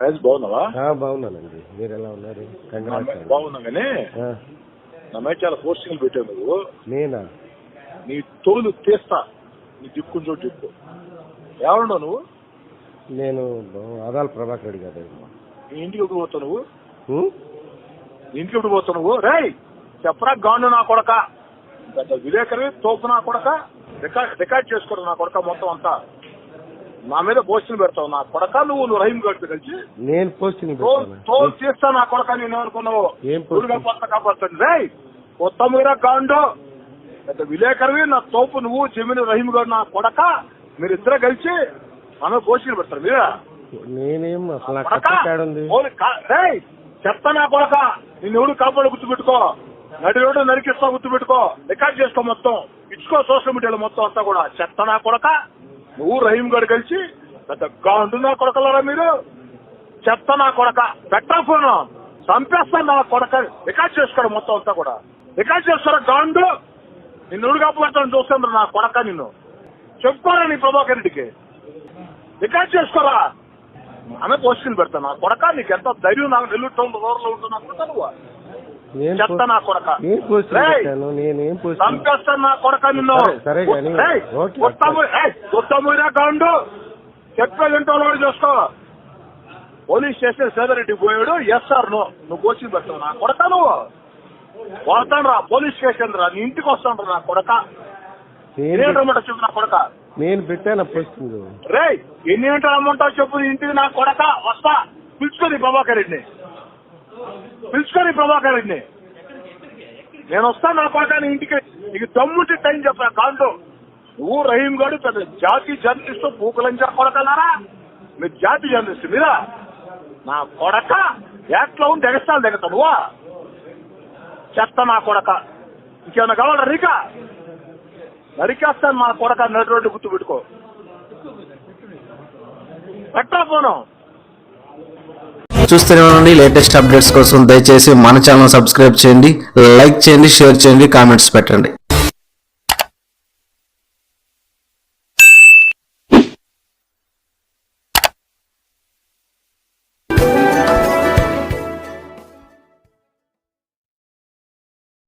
బాగున్నావా? బాగున్నానండి. మీరు ఎలా ఉన్నారు? బాగున్నా కానీ నా మీద చాలా పోస్టింగ్లు పెట్టావు నువ్వు. నేనా? నీ తోలు తీస్తా. నీ దిక్కు చోటు దిక్కు. ఎవరున్నావు నువ్వు? నేను ఆదాల ప్రభాకర్ రెడ్డి గారు. నీ ఇంటికి ఎప్పుడు పోతావు నువ్వు? నీ ఇంటికి ఎప్పుడు పోతావు నువ్వు? రేయ్! చెప్పరా గాండు నా కొడక. పెద్ద విలేకరి తోపు నా కొడక. రికార్డ్ రికార్డ్ చేసుకోరు నా కొడక మొత్తం అంతా. నా మీద పోస్టింగ్ పెడతావు. నా కొడక నువ్వు నువ్వు రహీం గడిపి కలిసి నేను పోస్టింగ్ తోలు తీస్తా నా కొడక నేను పోస్టింగ్ కాపాడుతా కాపాడుతుంది రేయ్ కొత్త మీరా గాండు. పెద్ద విలేకరివి నా తోపు నువ్వు చెమిని రహీం గారు నా కొడక. మీరిద్దరు కలిసి ఆమె పోస్టింగ్ పెడతారు. మీరా? నేనేం అసలు చెత్త నా కొడక? నిన్ను ఎవడు కాపాడు గుర్తుపెట్టుకో. నడి రోడ్డు నరికిస్తా గుర్తుపెట్టుకో. రికార్డ్ చేసుకో మొత్తం. ఇచ్చుకో సోషల్ మీడియాలో మొత్తం అంతా కూడా. చెత్త నా కొడక. నువ్వు రహీం గారు కలిసి పెద్ద గాండు నా కొడకలరా మీరు? చెత్త నా కొడక. పెట్టా ఫోన్? చంపేస్తాను నా కొడక. రికార్డ్ చేసుకోడు మొత్తం అంతా కూడా. రికార్డ్ చేస్తారా గాండు? నిన్ను ఎవడు చూస్తాను నా కొడక నిన్ను. చెప్పారా నీ ప్రభాకర్ రెడ్డికి? రికార్డ్ చేసుకోరా? ఆమె పోస్టింగ్ పెడతా నా కొడక. నీకు ఎంత ధైర్యం నాకు నెల్లూరు టౌన్ రోడ్లో ఉంటున్నా కొడక నువ్వు చెత్త నా కొడక. నేను పోస్టింగ్ రేయ్, పెట్టాను నేనేం పోస్టింగ్ చంపేస్తాను నా కొడక నిన్ను. సరే, సరే గాని, రేయ్, ఓకే. కొత్తమూ- ఏయ్, కొత్తమూరా గాండు చెప్పేది ఏంటో వాడు చేసుకో. పోలీస్ స్టేషన్ సేదరెడ్డి పోయాడు ఎస్ఆర్ నో. నువ్వు కోచింగ్ పెడతావు నా కొడక నువ్వు. వస్తాను రా పోలీస్ స్టేషన్ రా నీ ఇంటికి వస్తాను రా నా కొడక. నేను ఎన్ని రమ్మంటా చెప్పు నా కొడక. నేను పెట్టాను పోస్టింగ్ రేయ్ ఎన్ని గంటలు రమ్మంటావు చెప్పు నీ ఇంటికి నా కొడక. వస్తా పిలుచుకొని ప్రభాకర్ రెడ్డిని. పిలుచుకొని ప్రభాకర్ అండి నేను వస్తాను నా కొడక ఇంటికి. నీకు దమ్ముంటే టైం చెప్పా కాంటో. నువ్వు రహీం గారు పెద్ద జాతి జర్నలిస్ట్ పూకలంజా కొడకలారా? మీరు జాతి జర్నలిస్ట్ మీరా? నా కొడక? ఎట్లా ఉంటే ఎగస్తాలు దిగతా నువ్వా? చెత్త నా కొడక. ఇంకేమన్నా కావాలా రికా నరికేస్తాను మా కొడక నడి రోడ్డు గుర్తు పెట్టుకో. పెట్టా పోను చూస్తూనే ఉండండి. లేటెస్ట్ అప్డేట్స్ కోసం దయచేసి మన ఛానల్ సబ్స్క్రైబ్ చేయండి లైక్ చేయండి షేర్ చేయండి కామెంట్స్ పెట్టండి.